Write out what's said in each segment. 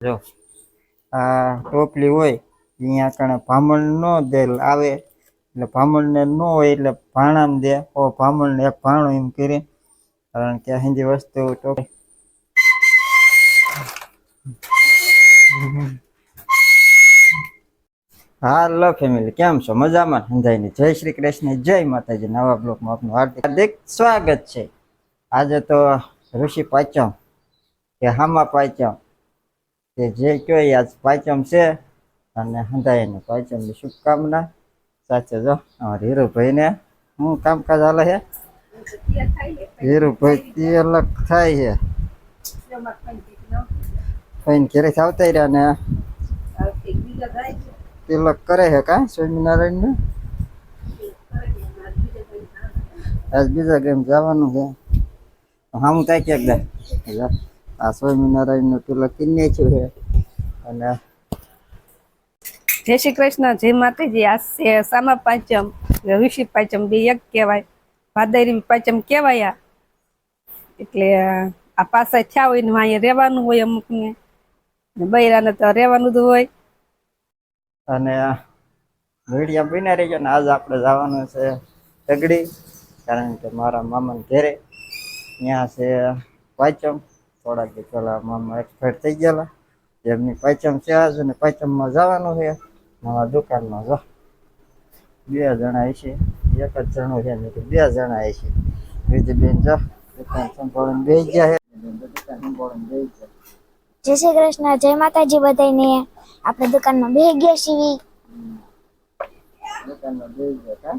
જો, આ ટોપલી હોય અહીંયા કણે ભામણ નો દેલ આવે, એટલે ભામણને ન હોય, એટલે ભાણામ દે. ઓ, ભામણને એક ભાણો એમ કરી, કારણ કે હિન્દી વસ્તુ ટોપલી. હાલો ફેમિલી કેમ છો? મજામાં? સમજાયને જય શ્રી કૃષ્ણ, જય માતાજી. નવા બ્લોકમાં આપનું હાર્દિક સ્વાગત છે. આજે તો ઋષિ પાંચમ કે હામા પાંચમ કે જે કયો આજ પાંચમ છે અને હંધાઈને પાંચમની શુભકામના. સાચે જો અમારા હીરુભાઈને હું કામકાજ હાલે છે હીરુભાઈ તે અલગ થાય છે ફઈને ઘેરે આવતા રહ્યા ને? તિલક કરે છે કા સ્વામિનારાયણ ને આજ બીજા ગેમ જવાનું છે. હા હું થાય ક્યાંક દે આ સ્વામિનારાયણનું તિલક કિન્ને છે. અને જય શ્રી કૃષ્ણ જય માતાજી. આ સામા પાંચમ ઋષિ પાંચમ બે એક કહેવાય ભાદરી પાંચમ કહેવાય આ. એટલે આ પાસા થયા હોય ને અહીંયા રહેવાનું હોય અમુકને. ને બૈરાને તો રહેવાનું જ હોય. અને મીડિયા બન્યા રહીજો ને આજે આપણે જવાનું છે તગડી કારણ કે મારા મામાને ઘેરે ત્યાં છે પાંચમ થોડાક દી પહેલા મામા એક્સપાયર થઈ ગયેલા. એમની પાંચમ છે આજ અને પાંચમમાં જવાનું છે. નવા દુકાનમાં જો. બે જણા છે એક જ જણો છે ને બે જણા છે બીજી બેન જો. દુકાન સંભાળીને બે ગયા છે. દુકાન સંભાળીને બેસી ગયા. જય શ્રી કૃષ્ણ. જય માતાજી બધાને આપણે દુકાનમાં બે ગયા છીએ. દુકાનમાં બે ગયા કા?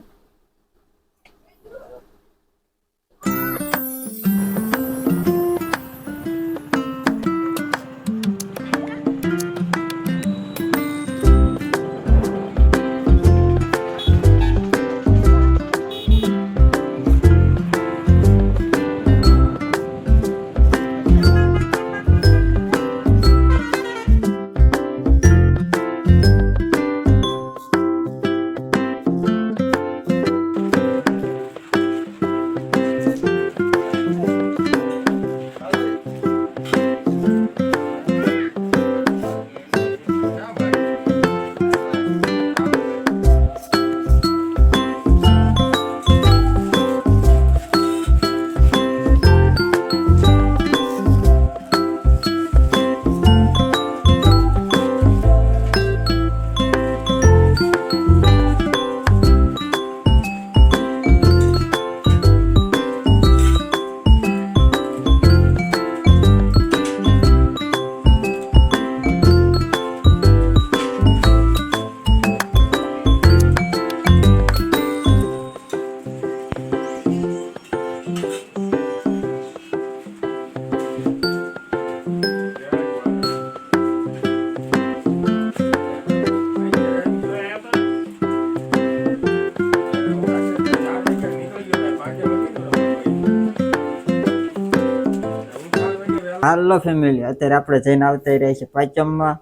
હાલો ફેમિલી અત્યારે આપણે જઈને આવતા રહ્યા છીએ પાંચમમાં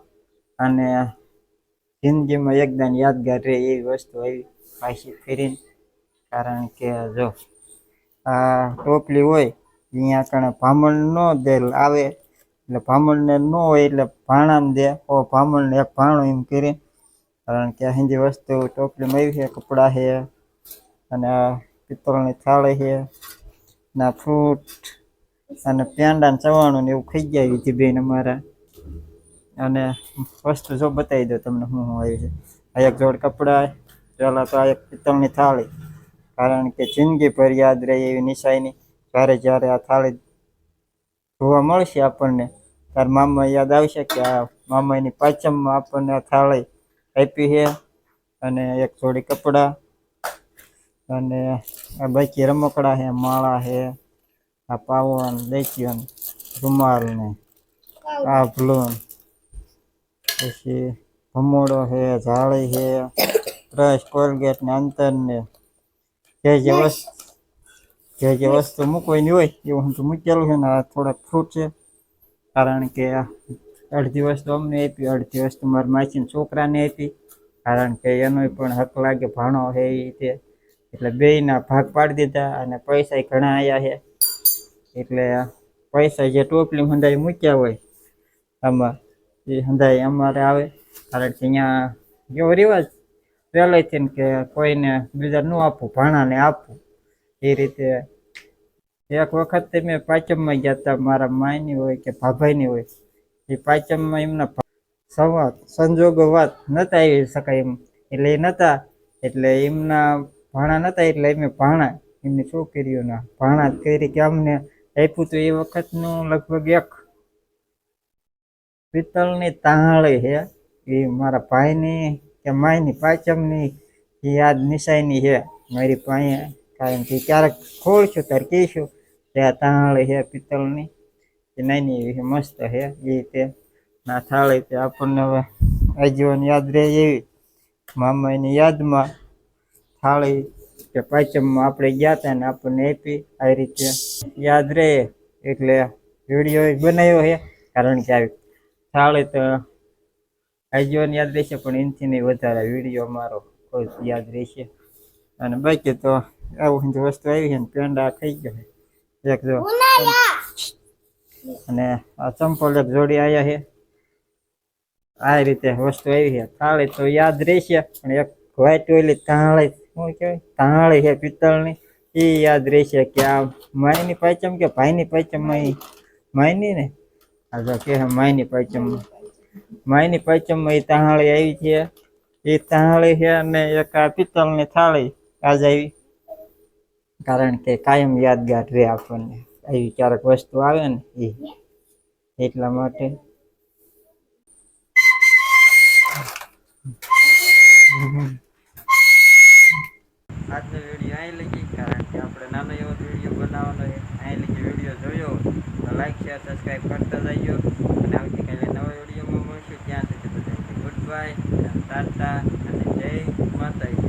અને જિંદગીમાં એકદમ યાદગાર રહે એવી વસ્તુ આવી પાછી ફેરીને. કારણ કે જો, આ ટોપલી હોય, અહીંયા કણે ભામણ નો દે આવે, એટલે ભામણને ન હોય એટલે ભાણામ દે. ઓ ભામણને એક ભાણું એમ કરી કારણ કે હિન્દી વસ્તુ ટોપલીમાં આવી છે, કપડાં છે, અને પિત્તળની થાળી છે, ના ફ્રૂટ અને ને ચવાણું ને એવું ખાઈ ગયા વિધિ બેન અમારા. અને વસ્તુ જો બતાવી દો તમને શું શું આવ્યું છે. આ એક જોડ કપડાં પહેલાં તો આ એક પિત્તળની થાળી. કારણ કે જિંદગીભર યાદ રહે એવી નિશાની. જ્યારે જ્યારે આ થાળી જોવા મળશે આપણને ત્યારે મામા યાદ આવશે કે આ મામાની પાચમમાં આપણને આ થાળી આપી છે. અને એક જોડી કપડાં. અને આ બાકી રમકડા છે, માળા છે. આ પાવન દેખ્યું રૂમાલ ને આ પછી ભમોડો છે જાળી છે બ્રશ કોલગેટ ને અંતર ને જે જે વસ્તુ જે જે વસ્તુ મૂકવાની હોય એવું હું તો મૂકેલું છે ને આ થોડાક ફ્રૂટ છે. કારણ કે અડધી વસ્તુ અમને આપી, અડધી વસ્તુ મારા માસીના છોકરાને આપી. કારણ કે એનોય પણ હક લાગે, ભાણો છે એ રીતે એટલે બેયના ભાગ પાડી દીધા અને પૈસા ઘણા આવ્યા છે એટલે પૈસા જે ટોપલી હંધાઈ મૂક્યા હોય, આમાં, એ હંધાઈ અમારે આવે. કારણ કે અહીંયા એવો રિવાજ પહેલેથી કે કોઈને બીજા ન આપવું ભાણાને આપવું એ રીતે એક વખત મેં પાંચમમાં ગયા હતા મારા માયની હોય કે ભાભાઈની હોય. એ પાંચમમાં એમના સંવાદ, સંજોગો વાત નતા આવી શકાય એમ. એટલે એ નતા, એટલે એમના ભાણા નતા, એટલે એમ ભાણા એમની છોકરીઓના ભાણા કરી કે અમને આપ્યું તો એ વખતનું લગભગ એક પિત્તળની તાળી છે. એ મારા ભાઈની કે માયની પાંચમની એ યાદ નિશાની છે મારી પાસે. કારણ કે ક્યારેક ખોલશું, ત્યારે કહીશું કે આ તાળી છે પિત્તળની. એ નાની એવી મસ્ત છે એ રીતે. ના થાળી તે આપણને હવે આજીવન યાદ રહે એવી. મામાની યાદમાં થાળી કે પાંચમમાં આપણે ગયા હતા ને આપણને આપી આ રીતે. યાદ રહે એટલે વીડિયો બનાવ્યો છે. કારણ કે આવી થાળી તો આજીવન યાદ રહેશે, પણ એનાથી નહીં વધારે વીડિયો મારો કોઈ યાદ રહેશે. અને બાકી તો આવું વસ્તુ આવી છે ને, પેંડા ખાઈ ગયો છે. એક જો અને આ ચંપલ એક જોડી આવ્યા છે. આ રીતે વસ્તુ આવી છે. થાળી તો યાદ રહેશે, પણ એક વ્હાઈટ ઓઈલી તાળી શું કહેવાય તાળી છે, પિત્તળની. એ યાદ રહેશે કે આ માયની પાંચમ કે ભાઈની પાંચમ માયની ને? આ કે માયની પાંચમ માયની પાંચમમાં એ તાળી આવી છે. એ તાળી છે અને એક આ પિત્તળની થાળી આજ આવી. કારણ કે કાયમ યાદગાર રહે આપણને. આવી ક્યારેક વસ્તુ આવે ને એ એટલા માટે. આજનો વીડિયો અહીં લગી કારણ કે આપણે નાનો એવો વીડિયો બનાવવાનો અહીં જે વીડિયો જોયો, તો લાઈક શેર સબસ્ક્રાઈબ કરતા જજો. અને આવતીકાલે નવા વિડીયોમાં મળશું. ત્યાં સુધી બધા ગુડ બાય ટાટા અને જય માતાજી.